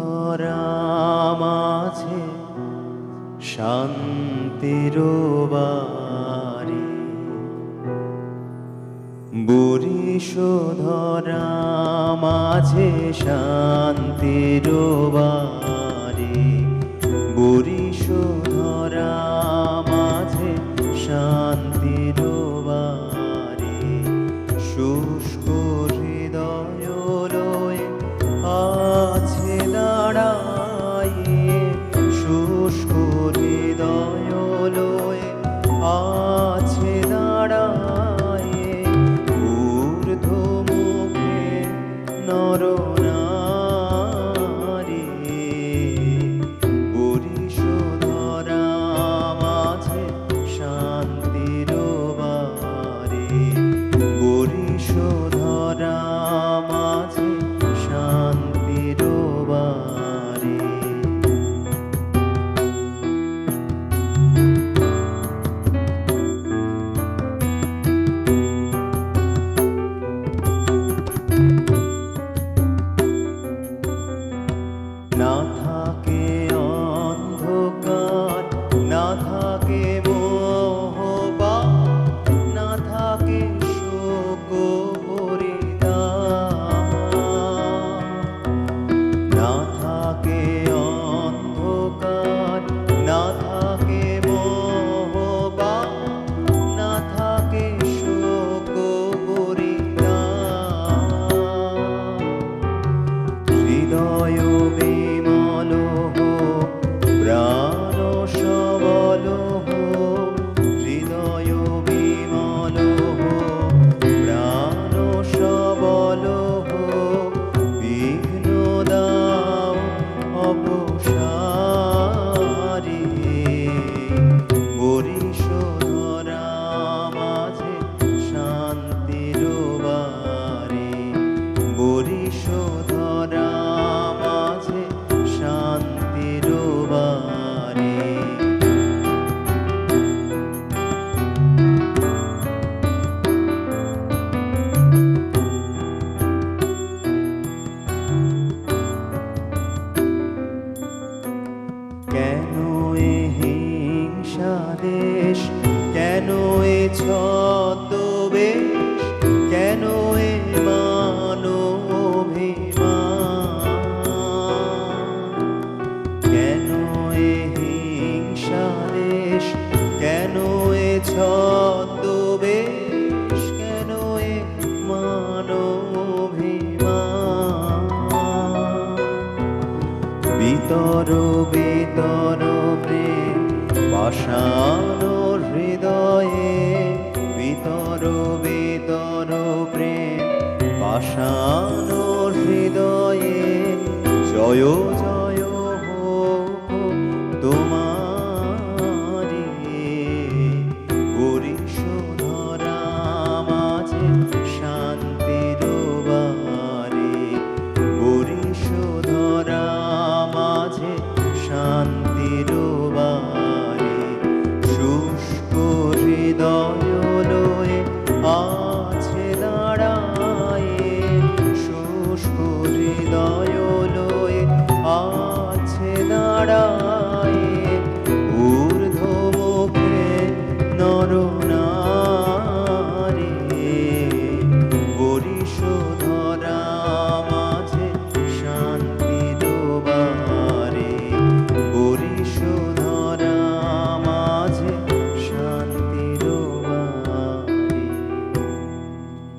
ভরা মাঝে শান্তির বাড়ি। বুড়িশ ধরা মাঝে শান্তির বাড়ি। joyous. শেষ কেন এ ছদ্মবেশ? কেন এ মানভিমান কেন এ হিংসারেশ কেন এ ছদ্মবেশ? কেন এ মানভিমান বিতর বিতর প্রেম ভাষানো হৃদয়ে বিতর বেতর প্রেম ভাষানো হৃদয়ে জয় জয় হৃদয়